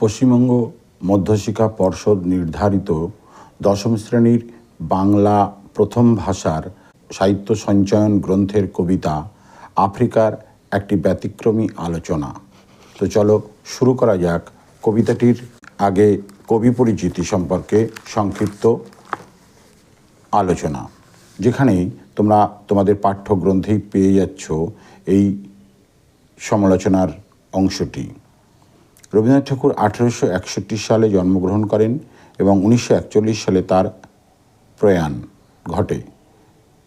পশ্চিমবঙ্গ মধ্যশিক্ষা পর্ষদ নির্ধারিত দশম শ্রেণির বাংলা প্রথম ভাষার সাহিত্য সঞ্চয়ন গ্রন্থের কবিতা আফ্রিকার একটি ব্যতিক্রমী আলোচনা। তো চলো শুরু করা যাক কবিতাটির আগে কবি পরিচিতি সম্পর্কে সংক্ষিপ্ত আলোচনা। যেখানে তোমরা তোমাদের পাঠ্যগ্রন্থেই পেয়ে যাচ্ছ এই সমালোচনার অংশটি। রবীন্দ্রনাথ ঠাকুর আঠেরোশো একষট্টি সালে জন্মগ্রহণ করেন এবং উনিশশো একচল্লিশ সালে তার প্রয়াণ ঘটে।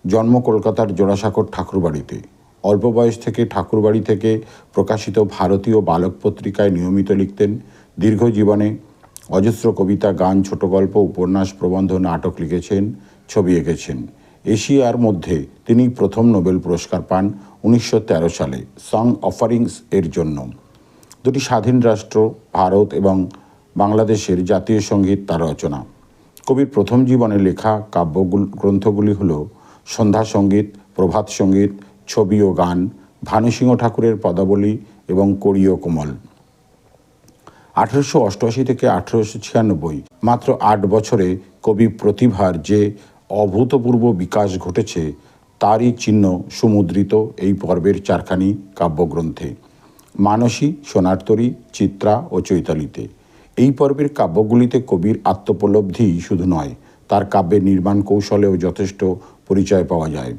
জন্ম কলকাতার জোড়াসাঁকোর ঠাকুরবাড়িতে। অল্প বয়স থেকে ঠাকুরবাড়ি থেকে প্রকাশিত ভারতীয় বালক পত্রিকায় নিয়মিত লিখতেন। দীর্ঘ জীবনে অজস্র কবিতা, গান ছোট গল্প উপন্যাস, প্রবন্ধ, নাটক লিখেছেন, ছবি এঁকেছেন। এশিয়ার মধ্যে তিনি প্রথম নোবেল পুরস্কার পান উনিশশো তেরো সালে সং অফারিংস এর জন্য। দুটি স্বাধীন রাষ্ট্র, ভারত এবং বাংলাদেশের জাতীয় সংগীত তার রচনা কবির প্রথম জীবনে লেখা কাব্য গ্রন্থগুলি হল সন্ধ্যা সংগীত, প্রভাত সংগীত, ছবি ও গান, ভানুসিংহ ঠাকুরের পদাবলী এবং কড়িও কোমল। আঠেরোশো অষ্টআশি থেকে আঠেরোশো ছিয়ানব্বই, মাত্র আট বছরে কবি প্রতিভার যে অভূতপূর্ব বিকাশ ঘটেছে, তারই চিহ্ন সমুদ্রিত এই পর্বের চারখানি কাব্যগ্রন্থে। মানসী, সোনারতরী, চিত্রা ও চৈতালিতে। এই পর্বের কাব্যগুলিতে কবির আত্মোপলব্ধি শুধু নয়, তার কাব্যের নির্মাণ কৌশলেও যথেষ্ট পরিচয় পাওয়া যায়।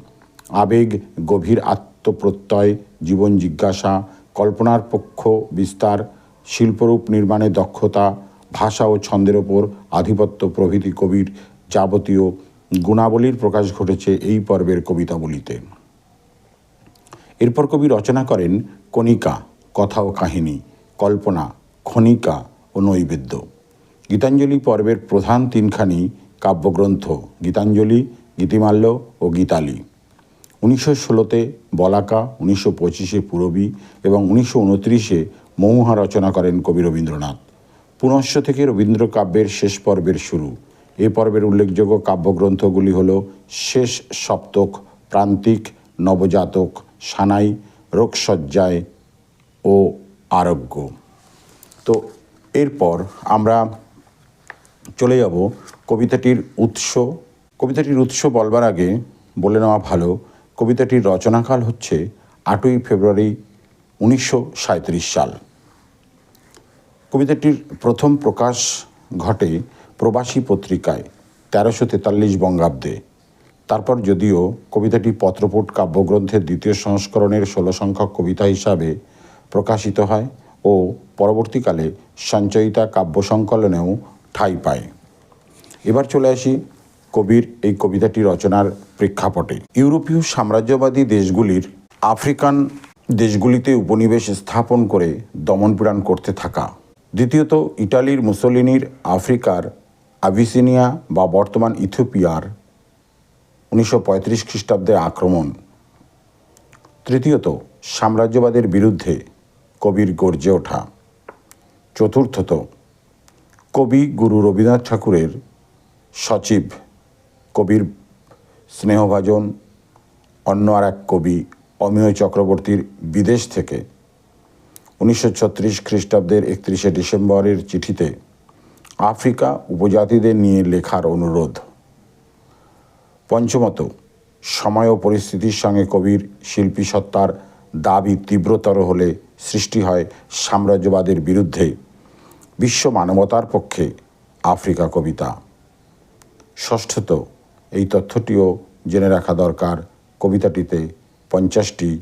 আবেগ, গভীর আত্মপ্রত্যয়, জীবন জিজ্ঞাসা, কল্পনার পক্ষ, বিস্তার, শিল্পরূপ নির্মাণে দক্ষতা, ভাষা ও ছন্দের ওপর আধিপত্য প্রভৃতি কবির যাবতীয় গুণাবলীর প্রকাশ ঘটেছে এই পর্বের কবিতাবলিতে এরপর কবি রচনা করেন কণিকা। কথা ও কাহিনী, কল্পনা, খনিকা ও নৈবেদ্য। গীতাঞ্জলি পর্বের প্রধান তিনখানি কাব্যগ্রন্থ গীতাঞ্জলি, গীতিমাল্য ও গীতালি। উনিশশো ষোলোতে বলাকা, উনিশশো পঁচিশে পুরবী এবং উনিশশো উনত্রিশে মৌহা রচনা করেন কবি রবীন্দ্রনাথ। পুনশ্চ থেকে রবীন্দ্র কাব্যের শেষ পর্বের শুরু। এ পর্বের উল্লেখযোগ্য কাব্যগ্রন্থগুলি হল শেষ সপ্তক, প্রান্তিক, নবজাতক, সানাই রোগসজ্জায় ও আরোগ্য। তো এরপর আমরা চলে যাব কবিতাটির উৎস। কবিতাটির উৎস বলবার আগে বলে নেওয়া ভালো, কবিতাটির রচনাকাল হচ্ছে আটই ফেব্রুয়ারি উনিশশো সাঁইত্রিশ সাল। কবিতাটির প্রথম প্রকাশ ঘটে প্রবাসী পত্রিকায়, তেরোশো তেতাল্লিশ বঙ্গাব্দে। তারপর যদিও কবিতাটি পত্রপুট কাব্যগ্রন্থের দ্বিতীয় সংস্করণের ষোলো সংখ্যক কবিতা হিসাবে প্রকাশিত হয় ও পরবর্তীকালে সঞ্চয়িতা কাব্য সংকলনেও ঠাঁই পায়। এবার চলে আসি কবির এই কবিতাটি রচনার প্রেক্ষাপটে। ইউরোপীয় সাম্রাজ্যবাদী দেশগুলির আফ্রিকান দেশগুলিতে উপনিবেশ স্থাপন করে দমনপীড়ন করতে থাকা। দ্বিতীয়ত, ইটালির মুসোলিনির আফ্রিকার আবিসিনিয়া বা বর্তমান ইথিওপিয়ার উনিশশো পঁয়ত্রিশ খ্রিস্টাব্দে আক্রমণ। তৃতীয়ত, সাম্রাজ্যবাদের বিরুদ্ধে কবির গর্জে ওঠা। চতুর্থত, কবি গুরু রবীন্দ্রনাথ ঠাকুরের সচিব, কবির স্নেহভাজন, অন্য আর এক কবি অমিয় চক্রবর্তীর বিদেশ থেকে। উনিশশো ছত্রিশ খ্রিস্টাব্দের একত্রিশে ডিসেম্বরের চিঠিতে আফ্রিকা উপজাতিদের নিয়ে লেখার অনুরোধ। পঞ্চমত, সময় ও পরিস্থিতির সঙ্গে কবির শিল্পী সত্তার দাবি তীব্রতর হলে সৃষ্টি হয় সাম্রাজ্যবাদের বিরুদ্ধে বিশ্ব মানবতার পক্ষে আফ্রিকা কবিতা। ষষ্ঠত, এই তথ্যটিও জেনে রাখা দরকার কবিতাটিতে পঞ্চাশটি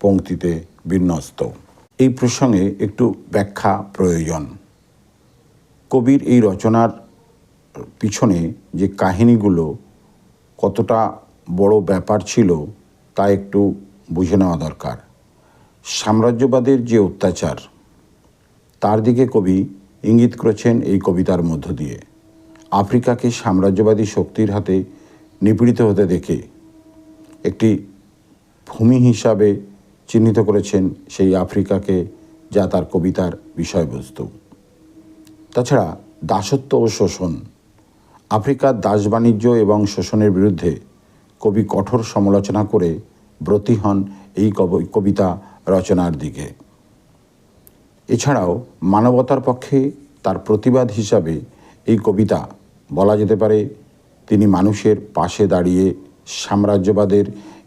পংক্তিতে বিন্যস্ত। এই প্রসঙ্গে একটু ব্যাখ্যা প্রয়োজন। কবির এই রচনার পিছনে যে কাহিনীগুলো কতটা বড় ব্যাপার ছিল তা একটু বুঝে নেওয়া দরকার। সাম্রাজ্যবাদের যে অত্যাচার, তার দিকে কবি ইঙ্গিত করেছেন এই কবিতার মধ্য দিয়ে। আফ্রিকাকে সাম্রাজ্যবাদী শক্তির হাতে নিপীড়িত হতে দেখে একটি ভূমি হিসাবে চিহ্নিত করেছেন সেই আফ্রিকাকে যা তার কবিতার বিষয়বস্তু। তাছাড়া দাসত্ব ও শোষণ আফ্রিকার দাস বাণিজ্য এবং শোষণের বিরুদ্ধে কবি কঠোর সমালোচনা করে ব্রতী হন এই কবিতা রচনার দিকে। এছাড়াও মানবতার পক্ষে তার প্রতিবাদ হিসাবে এই কবিতা বলা যেতে পারে, তিনি মানুষের পাশে দাঁড়িয়ে সাম্রাজ্যবাদের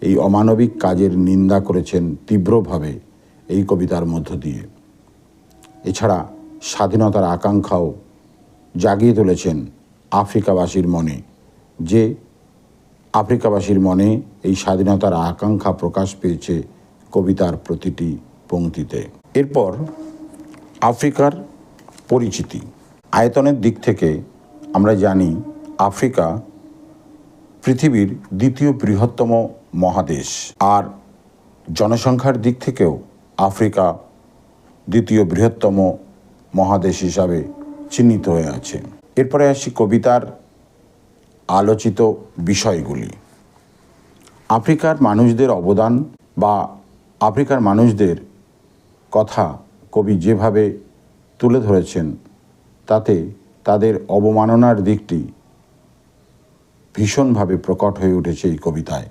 এই অমানবিক কাজের নিন্দা করেছেন তীব্রভাবে এই কবিতার মধ্য দিয়ে। এছাড়া স্বাধীনতার আকাঙ্ক্ষাও জাগিয়ে তুলেছেন আফ্রিকাবাসীর মনে, যে আফ্রিকাবাসীর মনে এই স্বাধীনতার আকাঙ্ক্ষা প্রকাশ পেয়েছে কবিতার প্রতিটি পংক্তিতে এরপর আফ্রিকার পরিচিতি। আয়তনের দিক থেকে আমরা জানি আফ্রিকা পৃথিবীর দ্বিতীয় বৃহত্তম মহাদেশ আর জনসংখ্যার দিক থেকেও আফ্রিকা দ্বিতীয় বৃহত্তম মহাদেশ হিসাবে চিহ্নিত হয়ে আছে। এরপরে আসি কবিতার আলোচিত বিষয়গুলি। আফ্রিকার মানুষদের অবদান বা আফ্রিকার মানুষদের কথা কবি যেভাবে তুলে ধরেছেন, তাতে তাদের অবমাননার দিকটি ভীষণভাবে প্রকট হয়ে উঠেছে এই কবিতায়।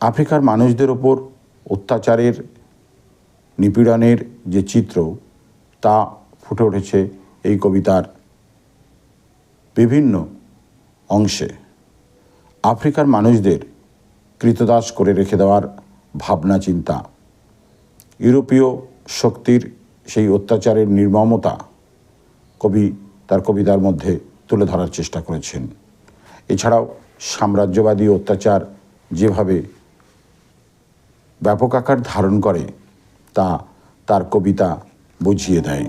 আফ্রিকার মানুষদের ওপর অত্যাচারের, নিপীড়নের যে চিত্র, তা ফুটে উঠেছে এই কবিতার বিভিন্ন অংশে। আফ্রিকার মানুষদের কৃতদাস করে রেখে দেওয়ার ভাবনা, চিন্তা। ইউরোপীয় শক্তির সেই অত্যাচারের নির্মমতা কবি তার কবিতার মধ্যে তুলে ধরার চেষ্টা করেছেন। এছাড়াও সাম্রাজ্যবাদী অত্যাচার যেভাবে ব্যাপক আকার ধারণ করে, তা তার কবিতা বুঝিয়ে দেয়।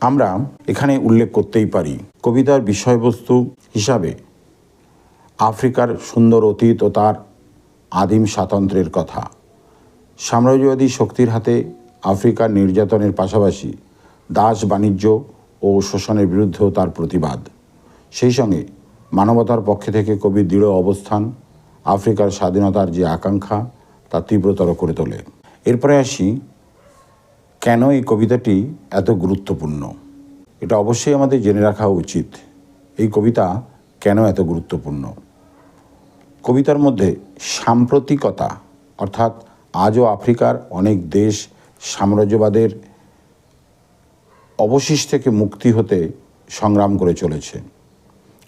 আমরা এখানে উল্লেখ করতেই পারি, কবিতার বিষয়বস্তু হিসাবে আফ্রিকার সুন্দর অতীত ও তার আদিম স্বাতন্ত্র্যের কথা। সাম্রাজ্যবাদী শক্তির হাতে আফ্রিকার নির্যাতনের পাশাপাশি দাস বাণিজ্য ও শোষণের বিরুদ্ধেও তার প্রতিবাদ। সেই সঙ্গে মানবতার পক্ষে থেকে কবির দৃঢ় অবস্থান, আফ্রিকার স্বাধীনতার যে আকাঙ্ক্ষা, তা তীব্রতর করে তোলে। এরপরে আসি, কেন এই কবিতাটি এত গুরুত্বপূর্ণ? এটা অবশ্যই আমাদের জেনে রাখা উচিত। এই কবিতা কেন এত গুরুত্বপূর্ণ? কবিতার মধ্যে সাম্প্রতিকতা, অর্থাৎ আজও আফ্রিকার অনেক দেশ সাম্রাজ্যবাদের অবশিষ থেকে মুক্তি হতে সংগ্রাম করে চলেছে।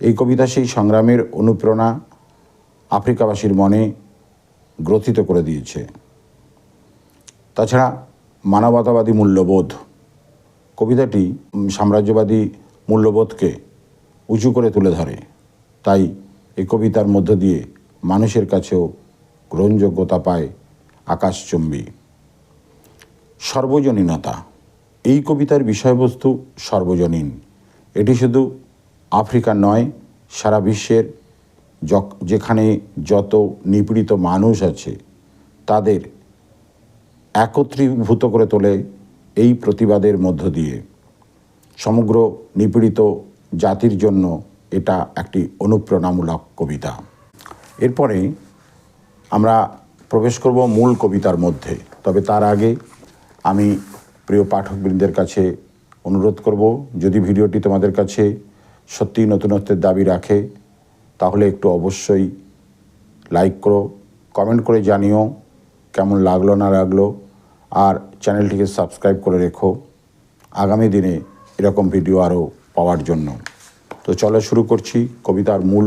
এই কবিতা সেই সংগ্রামের অনুপ্রেরণা আফ্রিকাবাসীর মনে গ্রথিত করে দিয়েছে। তাছাড়া মানবতাবাদী মূল্যবোধ, কবিতাটি সাম্রাজ্যবাদী মূল্যবোধকে উঁচু করে তুলে ধরে। তাই এই কবিতার মধ্য দিয়ে মানুষের কাছেও গ্রহণযোগ্যতা পায় আকাশচুম্বী। সর্বজনীনতা। এই কবিতার বিষয়বস্তু সর্বজনীন। এটি শুধু আফ্রিকা নয়, সারা বিশ্বের যেখানে যত নিপীড়িত মানুষ আছে, তাদের একত্রীভূত করে তোলে এই প্রতিবাদের মধ্য দিয়ে। সমগ্র নিপীড়িত জাতির জন্য এটা একটি অনুপ্রেরণামূলক কবিতা। এরপরে আমরা প্রবেশ করব মূল কবিতার মধ্যে। তবে তার আগে আমি প্রিয় পাঠকবৃন্দের কাছে অনুরোধ করব, যদি ভিডিওটি তোমাদের কাছে সত্যিই নতুনত্বের দাবি রাখে, তাহলে একটু অবশ্যই লাইক করো, কমেন্ট করে জানিও কেমন লাগল, না লাগল, আর চ্যানেলটিকে সাবস্ক্রাইব করে রেখো। আগামী দিনে এরকম ভিডিও আরও পাওয়ার জন্য। তো চলো শুরু করছি কবিতার মূল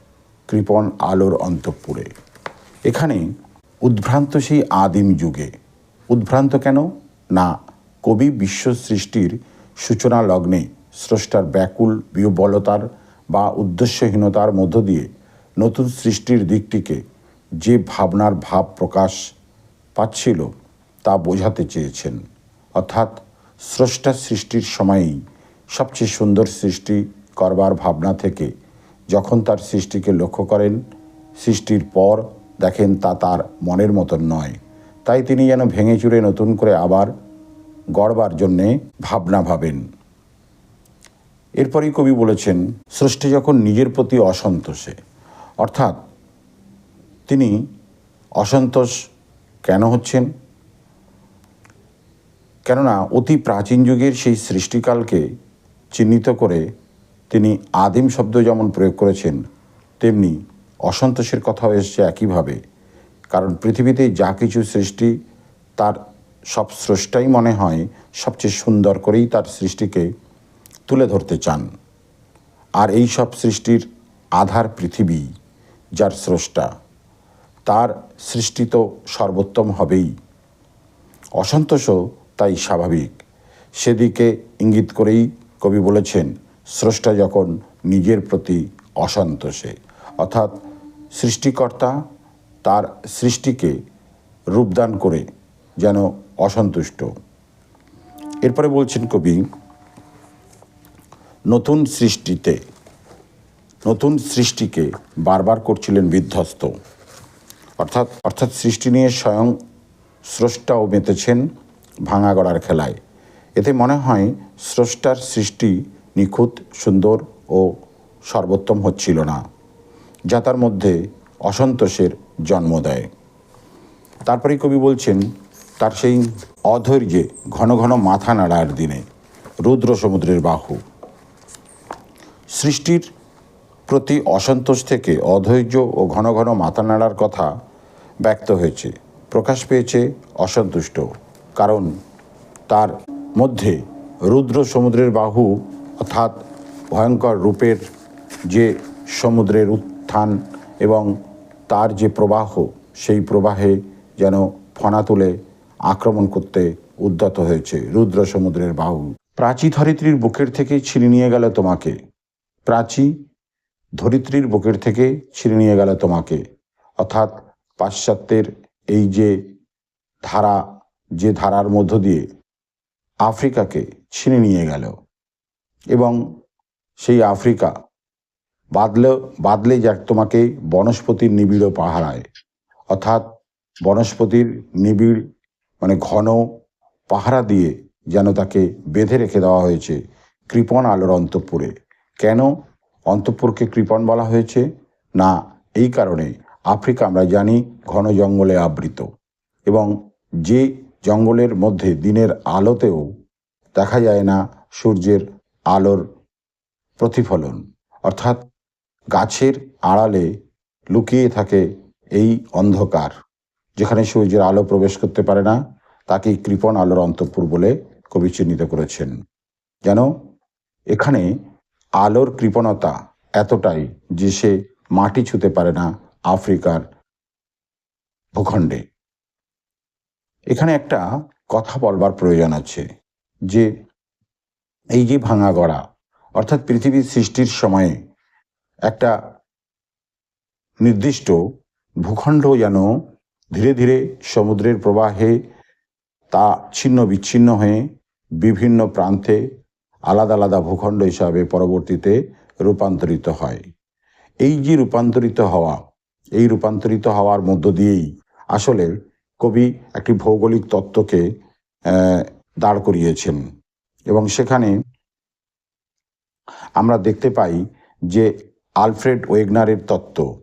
কৃপণ আলোর অন্তঃপুরে। এখানে উদ্ভ্রান্ত সেই আদিম যুগে। উদ্ভ্রান্ত কেন? না, কবি বিশ্ব সৃষ্টির সূচনা লগ্নে স্রষ্টার ব্যাকুল বিহবলতার বা উদ্দেশ্যহীনতার মধ্য দিয়ে নতুন সৃষ্টির দিকটিকে যে ভাবনার ভাব প্রকাশ পাচ্ছিল তা বোঝাতে চেয়েছেন। অর্থাৎ স্রষ্টা সৃষ্টির সময়েই সবচেয়ে সুন্দর সৃষ্টি করবার ভাবনা থেকে যখন তার সৃষ্টিকে লক্ষ্য করেন, সৃষ্টির পর দেখেন তা তার মনের মতন নয়। তাই তিনি যেন ভেঙে চুরে নতুন করে আবার গড়বার জন্যে ভাবনা ভাবেন। এরপরই কবি বলেছেন, সৃষ্টি যখন নিজের প্রতি অসন্তোষে, অর্থাৎ তিনি অসন্তোষ কেন হচ্ছেন? কেননা অতি প্রাচীন যুগের সেই সৃষ্টিকালকে চিহ্নিত করে তিনি আদিম শব্দ যেমন প্রয়োগ করেছেন, তেমনি অসন্তোষের কথাও এসছে একইভাবে। কারণ পৃথিবীতে যা কিছু সৃষ্টি, তার সব স্রষ্টাই মনে হয় সবচেয়ে সুন্দর করেই তার সৃষ্টিকে তুলে ধরতে চান। আর এই সব সৃষ্টির আধার পৃথিবী, যার স্রষ্টা, তার সৃষ্টি তো সর্বোত্তম হবেই। অসন্তোষও তাই স্বাভাবিক। সেদিকে ইঙ্গিত করেই কবি বলেছেন স্রষ্টা যখন নিজের প্রতি অসন্তোষে অর্থাৎ সৃষ্টিকর্তা তার সৃষ্টিকে রূপদান করে যেন অসন্তুষ্ট। এরপরে বলছেন কবি, নতুন সৃষ্টিতে, নতুন সৃষ্টিকে বারবার করছিলেন বিধ্বস্ত। অর্থাৎ অর্থাৎ সৃষ্টি নিয়ে স্বয়ং স্রষ্টাও মেতেছেন ভাঙা গড়ার খেলায়। এতে মনে হয় স্রষ্টার সৃষ্টি নিখুঁত, সুন্দর ও সর্বোত্তম হচ্ছিল না, যা তার মধ্যে অসন্তোষের জন্ম দেয়। তারপরেই কবি বলছেন, তার সেই অধৈর্যে ঘন ঘন মাথা নাড়ার দিনে রুদ্র সমুদ্রের বাহু। সৃষ্টির প্রতি অসন্তোষ থেকে অধৈর্য ও ঘন ঘন মাথা নাড়ার কথা ব্যক্ত হয়েছে, প্রকাশ পেয়েছে অসন্তুষ্ট, কারণ তার মধ্যে রুদ্র সমুদ্রের বাহু অর্থাৎ ভয়ঙ্কর রূপের যে সমুদ্রের উত্থান এবং তার যে প্রবাহ, সেই প্রবাহে যেন ফনা তুলে আক্রমণ করতে উদ্যত হয়েছে রুদ্র সমুদ্রের বাহু প্রাচী ধরিত্রীর বুকের থেকে ছিঁড়ে নিয়ে গেল তোমাকে। প্রাচী ধরিত্রীর বুকের থেকে ছিঁড়ে নিয়ে গেল তোমাকে। অর্থাৎ পাশ্চাত্যের এই যে ধারা, যে ধারার মধ্য দিয়ে আফ্রিকাকে ছিনে নিয়ে গেল। এবং সেই আফ্রিকা বাদলে বাদলে যাক তোমাকে বনস্পতির নিবিড় পাহারায়। অর্থাৎ বনস্পতির নিবিড় মানে ঘন পাহারা দিয়ে যেন তাকে বেঁধে রেখে দেওয়া হয়েছে কৃপণ আলোর অন্তঃপুরে। কেন অন্তঃপুরকে কৃপণ বলা হয়েছে? না, এই কারণে আফ্রিকা আমরা জানি ঘন জঙ্গলে আবৃত এবং যে জঙ্গলের মধ্যে দিনের আলোতেও দেখা যায় না সূর্যের আলোর প্রতিফলন, অর্থাৎ গাছের আড়ালে লুকিয়ে থাকে এই অন্ধকার, যেখানে সূর্যের আলো প্রবেশ করতে পারে না তাকেই কৃপণ আলোর অন্তঃপুর বলে কবি চিহ্নিত করেছেন। যেন এখানে আলোর কৃপণতা এতটাই যে সে মাটি ছুতে পারে না আফ্রিকার ভূখণ্ডে। এখানে একটা কথা বলবার প্রয়োজন আছে, যে এই যে ভাঙা গড়া, অর্থাৎ পৃথিবীর সৃষ্টির সময়ে একটা নির্দিষ্ট ভূখণ্ড যেন ধীরে ধীরে সমুদ্রের প্রবাহে তা ছিন্ন বিচ্ছিন্ন হয়ে বিভিন্ন প্রান্তে আলাদা আলাদা ভূখণ্ড হিসাবে পরবর্তীতে রূপান্তরিত হয়। এই যে রূপান্তরিত হওয়া, এই রূপান্তরিত হওয়ার মধ্য দিয়েই আসলে কবি একটি ভৌগোলিক তত্ত্বকে দাঁড় করিয়েছেন। এবং সেখানে আমরা দেখতে পাই যে আলফ্রেড ওয়েগনারের তত্ত্ব,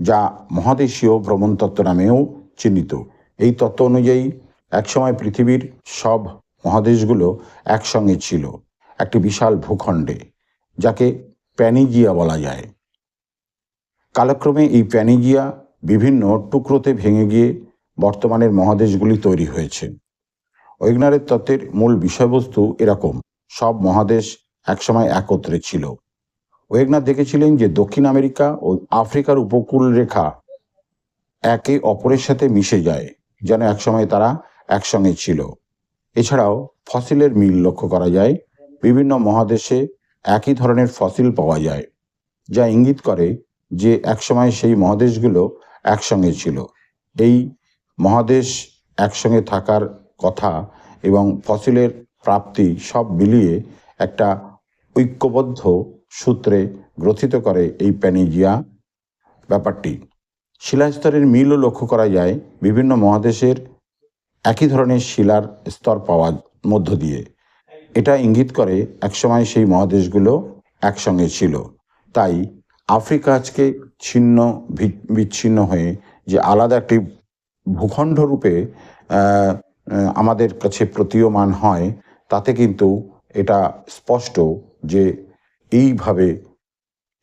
যা মহাদেশীয় ভ্রমণ তত্ত্ব নামেও চিহ্নিত। এই তত্ত্ব অনুযায়ী একসময় পৃথিবীর সব মহাদেশগুলো একসঙ্গে ছিল, একটি বিশাল ভূখণ্ডে, যাকে প্যানিজিয়া বলা যায়। কালক্রমে এই প্যানিজিয়া বিভিন্ন টুকরোতে ভেঙে গিয়ে বর্তমানের মহাদেশগুলি তৈরি হয়েছে। ওয়েগনারের তত্ত্বের মূল বিষয়বস্তু এরকম। সব মহাদেশ একসময় একত্রে ছিল। ওয়েগনার দেখেছিলেন যে দক্ষিণ আমেরিকা ও আফ্রিকার উপকূল রেখা একে অপরের সাথে মিশে যায়, যেন একসময় তারা একসঙ্গে ছিল। এছাড়াও ফসিলের মিল লক্ষ্য করা যায়, বিভিন্ন মহাদেশে একই ধরনের ফসিল পাওয়া যায়, যা ইঙ্গিত করে যে একসময় সেই মহাদেশগুলো একসঙ্গে ছিল। এই মহাদেশ একসঙ্গে থাকার কথা এবং ফসিলের প্রাপ্তি সব মিলিয়ে একটা ঐক্যবদ্ধ সূত্রে গ্রথিত করে এই প্যানিজিয়া ব্যাপারটি। শিলাস্তরের মিলও লক্ষ্য করা যায় বিভিন্ন মহাদেশের একই ধরনের শিলার স্তর পাওয়ার মধ্য দিয়ে। এটা ইঙ্গিত করে একসময় সেই মহাদেশগুলো একসঙ্গে ছিল। তাই আফ্রিকা আজকে ছিন্ন বিচ্ছিন্ন হয়ে যে আলাদা একটি ভূখণ্ড রূপে আমাদের কাছে প্রতীয়মান হয়, তাতে কিন্তু এটা স্পষ্ট যে এইভাবে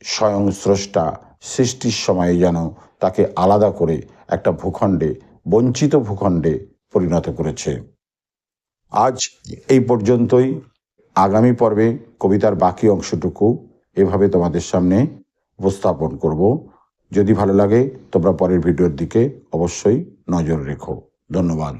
স্বয়ং স্রষ্টা সৃষ্টির সময়ে যেন তাকে আলাদা করে একটা ভূখণ্ডে, বঞ্চিত ভূখণ্ডে পরিণত করেছে। আজ এই পর্যন্তই। আগামী পর্বে কবিতার বাকি অংশটুকু এভাবে তোমাদের সামনে উপস্থাপন করব। যদি ভালো লাগে, তোমরা পরের ভিডিওর দিকে অবশ্যই নজর রেখো। ধন্যবাদ।